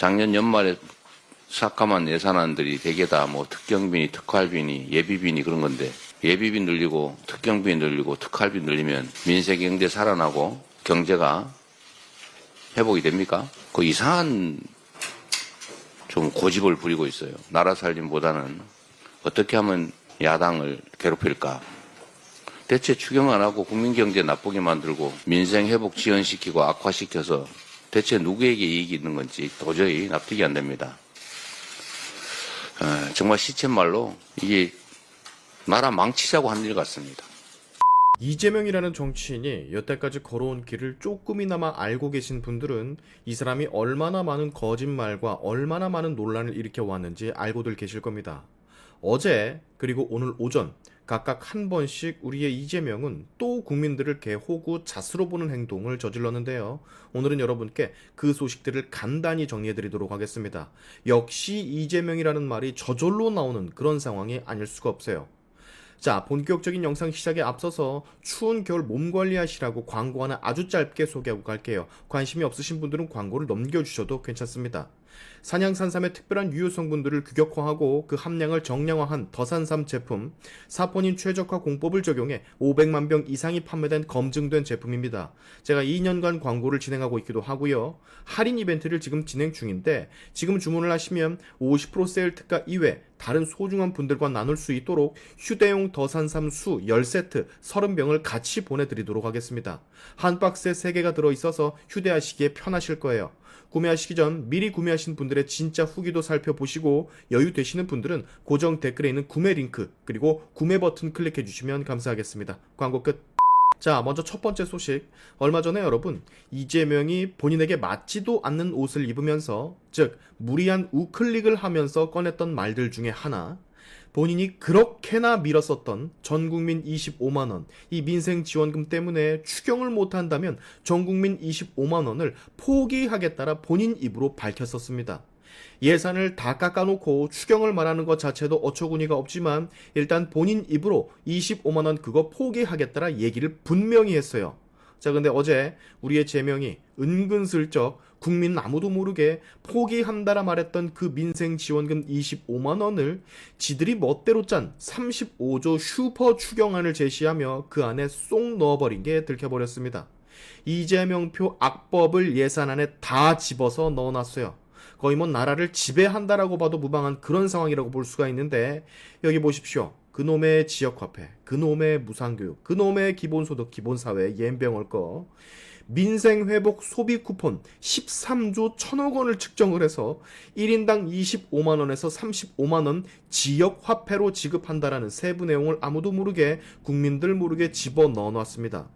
작년 연말에 삭감한 예산안들이 대개 다 뭐 특경비니 특활비니 예비비니 그런 건데 예비비 늘리고 특경비 늘리고 특활비 늘리면 민생 경제 살아나고 경제가 회복이 됩니까? 그 이상한 좀 고집을 부리고 있어요. 나라 살림보다는 어떻게 하면 야당을 괴롭힐까? 대체 추경 안 하고 국민 경제 나쁘게 만들고 민생 회복 지연시키고 악화시켜서 대체 누구에게 이익이 있는 건지 도저히 납득이 안 됩니다. 어, 정말 시쳇말로 이게 나라 망치자고 한 일 같습니다. 이재명이라는 정치인이 여태까지 걸어온 길을 조금이나마 알고 계신 분들은 이 사람이 얼마나 많은 거짓말과 얼마나 많은 논란을 일으켜 왔는지 알고들 계실 겁니다. 어제 그리고 오늘 오전 각각 한 번씩 우리의 이재명은 또 국민들을 개호구 자수로 보는 행동을 저질렀는데요. 오늘은 여러분께 그 소식들을 간단히 정리해 드리도록 하겠습니다. 역시 이재명이라는 말이 저절로 나오는 그런 상황이 아닐 수가 없어요. 자, 본격적인 영상 시작에 앞서서 추운 겨울 몸 관리하시라고 광고 하나 아주 짧게 소개하고 갈게요. 관심이 없으신 분들은 광고를 넘겨주셔도 괜찮습니다. 산양산삼의 특별한 유효 성분들을 규격화하고 그 함량을 정량화한 더산삼 제품, 사포닌 최적화 공법을 적용해 500만 병 이상이 판매된 검증된 제품입니다. 제가 2년간 광고를 진행하고 있기도 하고요. 할인 이벤트를 지금 진행 중인데 지금 주문을 하시면 50% 세일 특가 이외 다른 소중한 분들과 나눌 수 있도록 휴대용 더산삼 수 10세트 30병을 같이 보내드리도록 하겠습니다. 한 박스에 3개가 들어있어서 휴대하시기에 편하실 거예요. 구매하시기 전 미리 구매하신 분들의 진짜 후기도 살펴보시고 여유 되시는 분들은 고정 댓글에 있는 구매 링크 그리고 구매 버튼 클릭해 주시면 감사하겠습니다. 광고 끝. 자, 먼저 첫 번째 소식. 얼마 전에 여러분, 이재명이 본인에게 맞지도 않는 옷을 입으면서, 즉, 무리한 우클릭을 하면서 꺼냈던 말들 중에 하나, 본인이 그렇게나 밀었었던 전국민 25만원, 이 민생지원금 때문에 추경을 못한다면 전국민 25만원을 포기하겠다라 본인 입으로 밝혔었습니다. 예산을 다 깎아놓고 추경을 말하는 것 자체도 어처구니가 없지만 일단 본인 입으로 25만원 그거 포기하겠다라 얘기를 분명히 했어요. 자, 근데 어제 우리의 제명이 은근슬쩍 국민 아무도 모르게 포기한다라 말했던 그 민생 지원금 25만 원을 지들이 멋대로 짠 35조 슈퍼 추경안을 제시하며 그 안에 쏙 넣어버린 게 들켜버렸습니다. 이재명표 악법을 예산안에 다 집어서 넣어놨어요. 거의 뭐 나라를 지배한다라고 봐도 무방한 그런 상황이라고 볼 수가 있는데 여기 보십시오. 그놈의 지역화폐, 그놈의 무상교육, 그놈의 기본소득, 기본사회, 옌병을 거 민생회복 소비 쿠폰 13조 1000억 원을 측정을 해서 1인당 25만원에서 35만원 지역 화폐로 지급한다라는 세부 내용을 아무도 모르게 국민들 모르게 집어 넣어 놨습니다.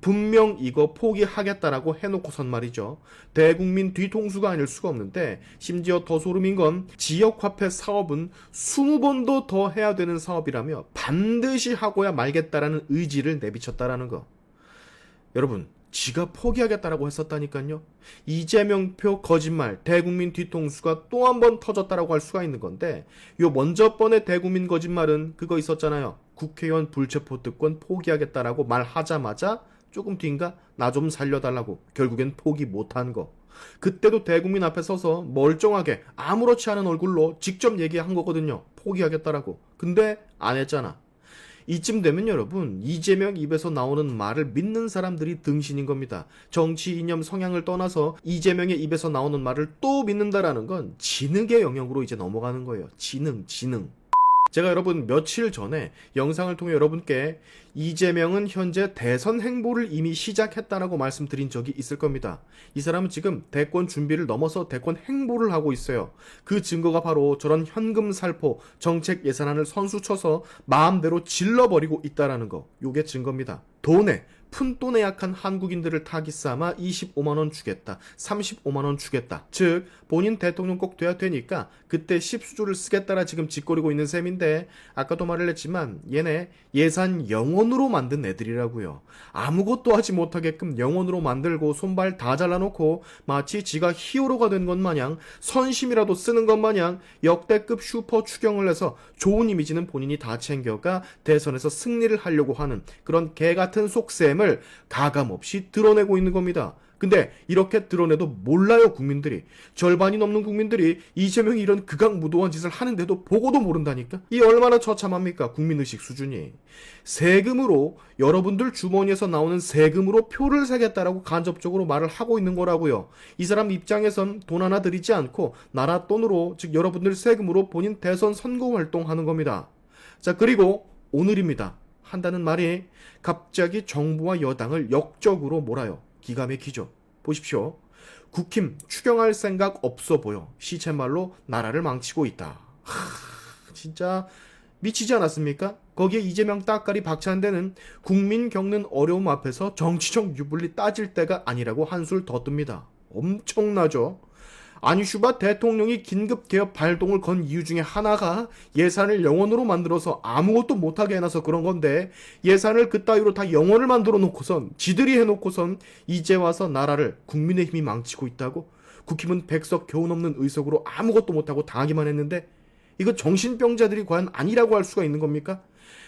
분명 이거 포기하겠다라고 해놓고선 말이죠. 대국민 뒤통수가 아닐 수가 없는데 심지어 더 소름인 건 지역화폐 사업은 20번도 더 해야 되는 사업이라며 반드시 하고야 말겠다라는 의지를 내비쳤다라는 거. 여러분, 지가 포기하겠다라고 했었다니까요. 이재명표 거짓말, 대국민 뒤통수가 또 한 번 터졌다라고 할 수가 있는 건데, 요 먼저 번의 대국민 거짓말은 그거 있었잖아요. 국회의원 불체포 특권 포기하겠다라고 말하자마자 조금 뒤인가 나 좀 살려달라고 결국엔 포기 못한 거. 그때도 대국민 앞에 서서 멀쩡하게 아무렇지 않은 얼굴로 직접 얘기한 거거든요. 포기하겠다라고. 근데 안 했잖아. 이쯤 되면 여러분 이재명 입에서 나오는 말을 믿는 사람들이 등신인 겁니다. 정치 이념 성향을 떠나서 이재명의 입에서 나오는 말을 또 믿는다라는 건 지능의 영역으로 이제 넘어가는 거예요. 지능, 지능. 제가 여러분 며칠 전에 영상을 통해 여러분께 이재명은 현재 대선 행보를 이미 시작했다라고 말씀드린 적이 있을 겁니다. 이 사람은 지금 대권 준비를 넘어서 대권 행보를 하고 있어요. 그 증거가 바로 저런 현금 살포 정책 예산안을 선수 쳐서 마음대로 질러버리고 있다라는 거. 요게 증거입니다. 돈에 푼돈에 약한 한국인들을 타깃 삼아 25만원 주겠다. 35만원 주겠다. 즉, 본인 대통령 꼭 돼야 되니까 그때 10수조를 쓰겠다라 지금 짓거리고 있는 셈인데, 아까도 말을 했지만, 얘네 예산 영원으로 만든 애들이라고요. 아무것도 하지 못하게끔 영원으로 만들고 손발 다 잘라놓고 마치 지가 히어로가 된 것 마냥 선심이라도 쓰는 것 마냥 역대급 슈퍼 추경을 해서 좋은 이미지는 본인이 다 챙겨가 대선에서 승리를 하려고 하는 그런 개 같은 속셈 문제됨을 가감없이 드러내고 있는 겁니다. 근데 이렇게 드러내도 몰라요 국민들이. 절반이 넘는 국민들이 이재명이 이런 극악무도한 짓을 하는데도 보고도 모른다니까? 이 얼마나 처참합니까 국민의식 수준이? 세금으로 여러분들 주머니에서 나오는 세금으로 표를 사겠다라고 간접적으로 말을 하고 있는 거라고요. 이 사람 입장에선 돈 하나 들이지 않고 나라 돈으로 즉 여러분들 세금으로 본인 대선 선거 활동하는 겁니다. 자 그리고 오늘입니다 한다는 말이 갑자기 정부와 여당을 역적으로 몰아요. 기가 막히죠. 보십시오. 국힘 추경할 생각 없어 보여. 시쳇말로 나라를 망치고 있다. 하, 진짜 미치지 않았습니까? 거기에 이재명 따까리 박찬 데는 국민 겪는 어려움 앞에서 정치적 유불리 따질 때가 아니라고 한술 더 뜹니다. 엄청나죠? 아니 슈바 대통령이 긴급 개혁 발동을 건 이유 중에 하나가 예산을 영원으로 만들어서 아무것도 못하게 해놔서 그런 건데 예산을 그따위로 다 영원을 만들어 놓고선 지들이 해놓고선 이제 와서 나라를 국민의 힘이 망치고 있다고 국힘은 백석 겨우 넘는 의석으로 아무것도 못하고 당하기만 했는데 이거 정신병자들이 과연 아니라고 할 수가 있는 겁니까?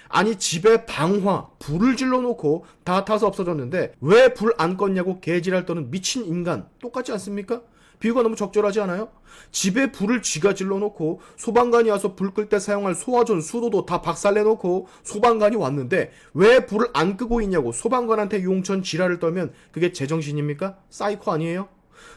아니 집에 방화 불을 질러 놓고 다 타서 없어졌는데 왜 불 안 껐냐고 개지랄 떠는 미친 인간 똑같지 않습니까? 비유가 너무 적절하지 않아요? 집에 불을 쥐가 질러 놓고 소방관이 와서 불 끌 때 사용할 소화전 수도도 다 박살내 놓고 소방관이 왔는데 왜 불을 안 끄고 있냐고 소방관한테 용천 지랄을 떨면 그게 제정신입니까? 사이코 아니에요?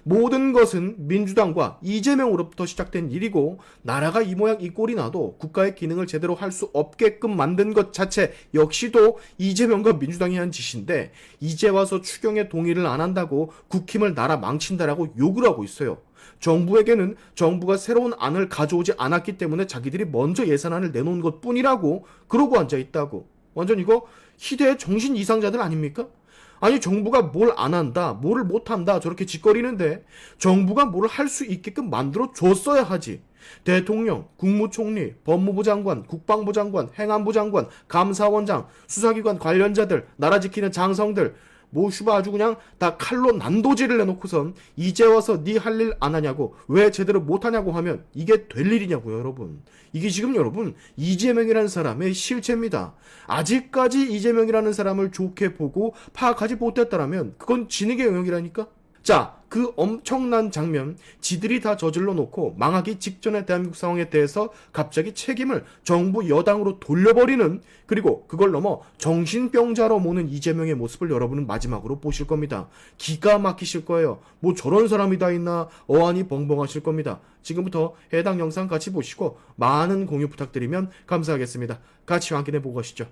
모든 것은 민주당과 이재명으로부터 시작된 일이고 나라가 이 모양 이 꼴이 나도 국가의 기능을 제대로 할 수 없게끔 만든 것 자체 역시도 이재명과 민주당이 한 짓인데 이제 와서 추경에 동의를 안 한다고 국힘을 나라 망친다라고 욕을 하고 있어요. 정부에게는 정부가 새로운 안을 가져오지 않았기 때문에 자기들이 먼저 예산안을 내놓은 것 뿐이라고 그러고 앉아 있다고. 완전 이거 희대의 정신 이상자들 아닙니까? 아니 정부가 뭘 안 한다, 뭐를 못 한다 저렇게 짓거리는데 정부가 뭘 할 수 있게끔 만들어 줬어야 하지. 대통령, 국무총리, 법무부 장관, 국방부 장관, 행안부 장관, 감사원장, 수사기관 관련자들, 나라 지키는 장성들 뭐 슈바 아주 그냥 다 칼로 난도질을 내놓고선 이제 와서 네 할 일 안 하냐고 왜 제대로 못 하냐고 하면 이게 될 일이냐고요 여러분. 이게 지금 여러분 이재명이라는 사람의 실체입니다. 아직까지 이재명이라는 사람을 좋게 보고 파악하지 못했다라면 그건 진흙의 영역이라니까 자, 그 엄청난 장면, 지들이 다 저질러 놓고 망하기 직전의 대한민국 상황에 대해서 갑자기 책임을 정부 여당으로 돌려버리는, 그리고 그걸 넘어 정신병자로 모는 이재명의 모습을 여러분은 마지막으로 보실 겁니다. 기가 막히실 거예요. 뭐 저런 사람이 다 있나, 어안이 벙벙하실 겁니다. 지금부터 해당 영상 같이 보시고 많은 공유 부탁드리면 감사하겠습니다. 같이 확인해 보고 가시죠.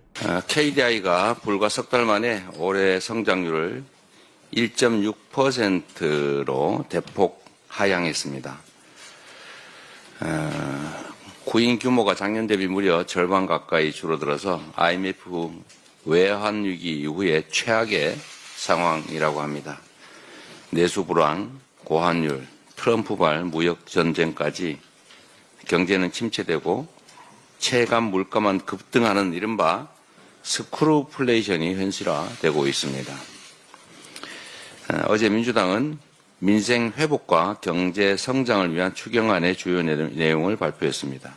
KDI가 불과 석 달 만에 올해 성장률을 1.6%로 대폭 하향했습니다. 어, 구인 규모가 작년 대비 무려 절반 가까이 줄어들어서 IMF 외환 위기 이후에 최악의 상황이라고 합니다. 내수 불황, 고환율, 트럼프발 무역 전쟁까지 경제는 침체되고 체감 물가만 급등하는 이른바 스크루플레이션이 현실화되고 있습니다. 어, 어제 민주당은 민생 회복과 경제 성장을 위한 추경안의 주요 내- 내용을 발표했습니다.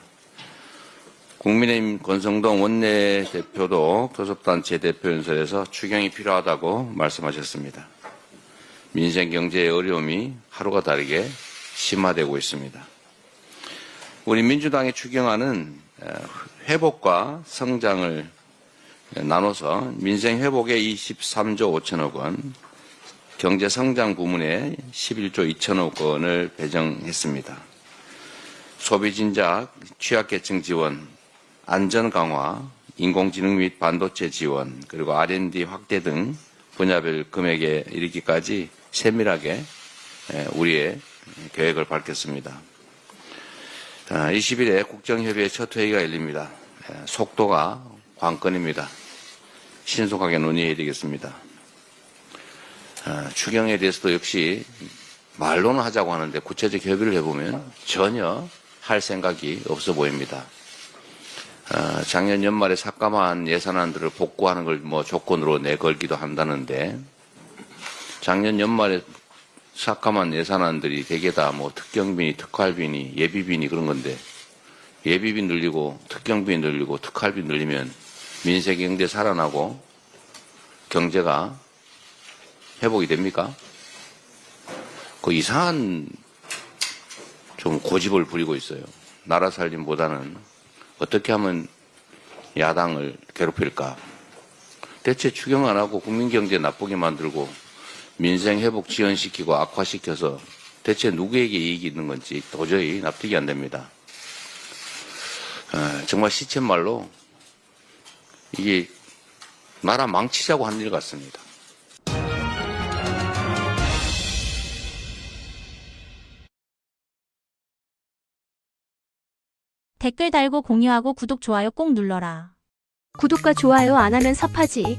국민의힘 권성동 원내대표도 교섭단체 대표연설에서 추경이 필요하다고 말씀하셨습니다. 민생 경제의 어려움이 하루가 다르게 심화되고 있습니다. 우리 민주당의 추경안은 어, 회복과 성장을 나눠서 민생 회복에 23조 5천억 원, 경제 성장 부문에 11조 2천억 원을 배정했습니다. 소비 진작, 취약계층 지원, 안전 강화, 인공지능 및 반도체 지원, 그리고 R&D 확대 등 분야별 금액에 이르기까지 세밀하게 에, 우리의 계획을 밝혔습니다. 20일에 국정협의회 첫 회의가 열립니다. 에, 속도가 관건입니다. 신속하게 논의해야 되겠습니다. 어, 추경에 대해서도 역시 말로는 하자고 하는데 구체적 협의를 해보면 전혀 할 생각이 없어 보입니다. 어, 작년 연말에 삭감한 예산안들을 복구하는 걸 뭐 조건으로 내걸기도 한다는데 작년 연말에 삭감한 예산안들이 대개 다 뭐 특경비니 특활비니 예비비니 그런 건데 예비비 늘리고 특경비 늘리고 특활비 늘리면 민생 경제 살아나고 경제가 회복이 됩니까? 그 이상한 좀 고집을 부리고 있어요. 나라 살림보다는 어떻게 하면 야당을 괴롭힐까? 대체 추경 안 하고 국민 경제 나쁘게 만들고 민생 회복 지연시키고 악화시켜서 대체 누구에게 이익이 있는 건지 도저히 납득이 안 됩니다. 어, 정말 시쳇말로 이게 나라 망치자고 한 일 같습니다. 댓글 달고 공유하고 구독, 좋아요 꼭 눌러라. 구독과 좋아요 안 하면 섭하지.